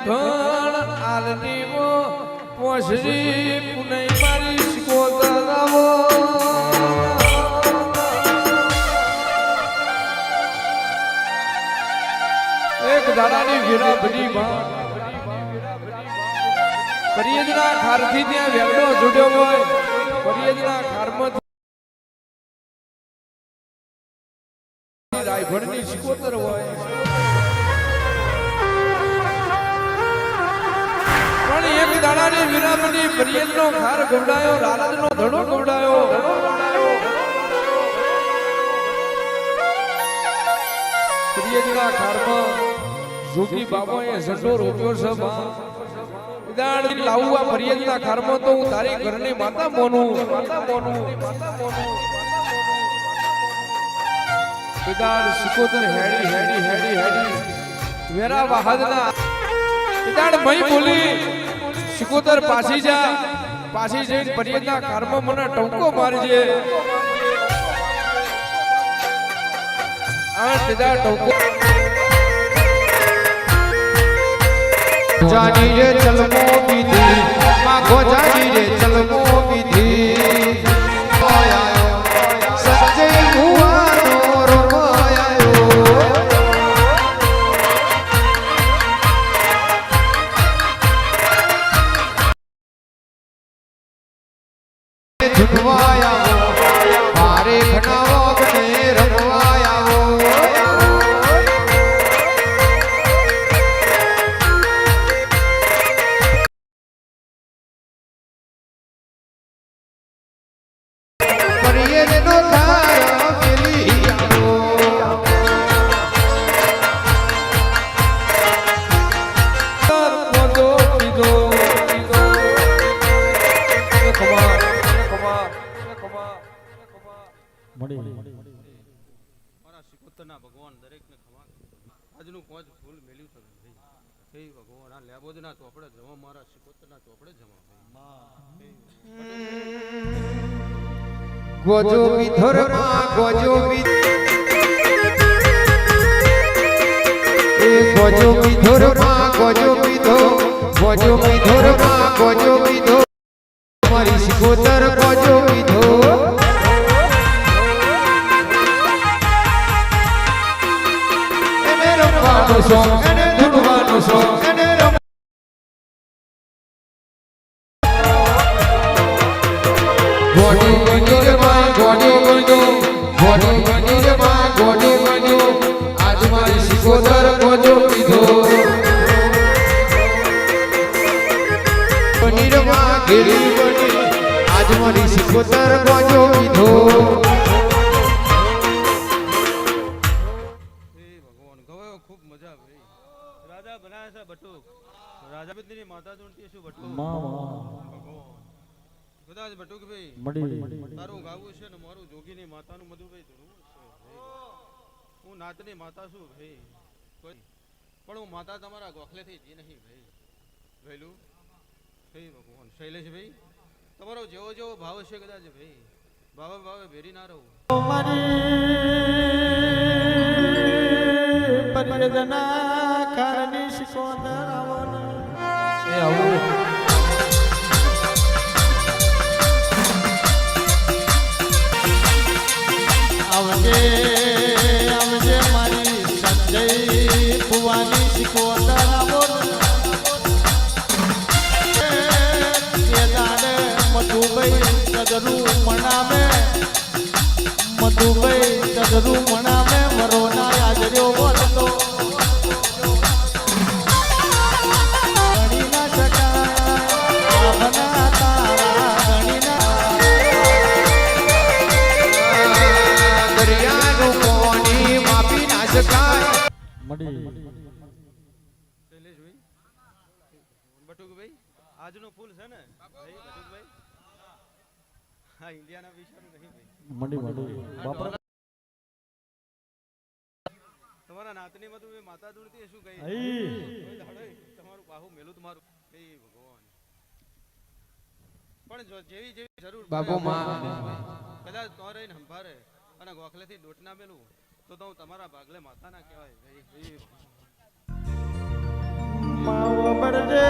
ભણ આલની પોસરી પુનઈ મારી શિકોતરાવો એક દાડાની વીરા બની માં પરિયજના ખારથી ત્યાં વેગડો જુડ્યો હોય પરિયજના ખારમાં રાયભણની શિકોતર હોય. પણ વિરામની પ્રિયનો ખાર ગવડાયો રારાજનો ધડો ગવડાયો પરિયજના ખારમાં જોગી બાબાએ ઝંડો રોક્યો છે માં દાડ લાવું આ ફરિયાદના ખારમાં તો હું તારી ઘરની માતા મોનું માતા મોનું માતા મોનું વિદાડ સિકોતર હેડી હેડી હેડી હેડી. વેરા વાહદના વિદાડ મઈ બોલી. સિકોતર પાછી જા. પાછી જઈને ફરિયાદના ખારમાં મને ટંકો મારજે. આ સીધા ટંકો. જાની રે ચલમો વિધિ માગો જાની રે ચલમો 와 મારા શિકોતરના ભગવાન દરેકને ખમા આજનું પોંચ ફૂલ મેલ્યું છે ભાઈ. હે ભગવાન આ લેબોદના ચોપડે જમા મારા શિકોતરના ચોપડે જમા ભાઈ. ગોજો વિધોરમાં ગોજો ગોજો વિધોરમાં ગોજો વિધો ગોજો વિધોરમાં ગોજો વિધો. મારી શિકોતર ગોજો વિધો શોખ એને ધૂળવાનો શોખ એને ગોડો ગોડો રે માં ગોડો ગોડો ગોડો ગોડો રે માં ગોડો ગોડો આજ મારી શિકોતર ગોજો પીધો બની રાજા બિદની માતા જોડતી શું બટુક ભગવાન કદાચ બટુક ભાઈ? તારું ગાવું છે ને મારું જોગીની માતાનું મધુભાઈ છે હું નાતની માતા છું ભાઈ. પણ હું માતા તમારા ગોખલેથી જી નહીં ભાઈ. વહેલું? ભાઈ ભગવાન શૈલેષભાઈ તમારો જેવો જેવો ભાવ છે કદાચ ભાઈ. ભાવે ભાવે ભેરી ના રહું. એ ગણી ના દરિયાનું પાણી માપી ના મરોના આજર્યો બોલતો આજનું ફૂલ છે ને? તમારા નાતની મતું એ માતા દૂરથી શું કહી? તમારું બાહુ મેલું તમારું ભગવાન. પણ જેવી જેવી જરૂર બાબો કદાચ તો રહીને સંભારે અને ગોખલેથી દોટ ના મેલું તો તો હું તમારા ભાગલે માતા ના કહેવાય માવો બળજે